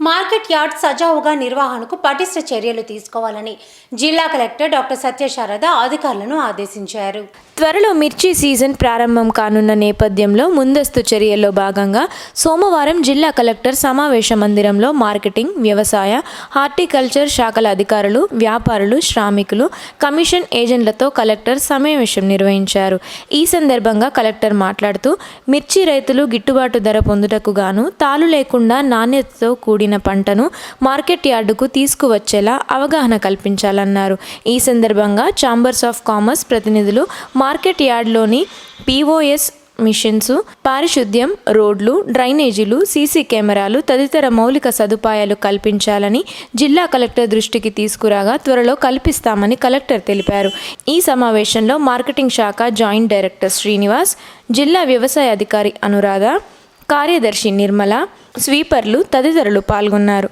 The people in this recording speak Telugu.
మార్కెట్ యార్డ్ సజావుగా నిర్వహణకు పటిష్ట చర్యలు తీసుకోవాలని జిల్లా కలెక్టర్ డాక్టర్ సత్యశారద అధికారులను ఆదేశించారు. త్వరలో మిర్చి సీజన్ ప్రారంభం కానున్న నేపథ్యంలో ముందస్తు చర్యల్లో భాగంగా సోమవారం జిల్లా కలెక్టర్ సమావేశ మందిరంలో మార్కెటింగ్ వ్యవసాయ హార్టికల్చర్ శాఖల అధికారులు వ్యాపారులు శ్రామికులు కమిషన్ ఏజెంట్లతో కలెక్టర్ సమావేశం నిర్వహించారు. ఈ సందర్భంగా కలెక్టర్ మాట్లాడుతూ మిర్చి రైతులు గిట్టుబాటు ధర పొందుటకు గాను తాలు లేకుండా నాణ్యతతో కూడిన పంటను మార్కెట్ యార్డుకు తీసుకువచ్చేలా అవగాహన కల్పించాలన్నారు. ఈ సందర్భంగా ఛాంబర్స్ ఆఫ్ కామర్స్ ప్రతినిధులు మార్కెట్ యార్డ్లోని పీఓఎస్ మిషన్స్ పారిశుద్ధ్యం రోడ్లు డ్రైనేజీలు సీసీ కెమెరాలు తదితర మౌలిక సదుపాయాలు కల్పించాలని జిల్లా కలెక్టర్ దృష్టికి తీసుకురాగా త్వరలో కల్పిస్తామని కలెక్టర్ తెలిపారు. ఈ సమావేశంలో మార్కెటింగ్ శాఖ జాయింట్ డైరెక్టర్ శ్రీనివాస్ జిల్లా వ్యవసాయ అధికారి అనురాధ కార్యదర్శి నిర్మల స్వీపర్లు తదితరులు పాల్గొన్నారు.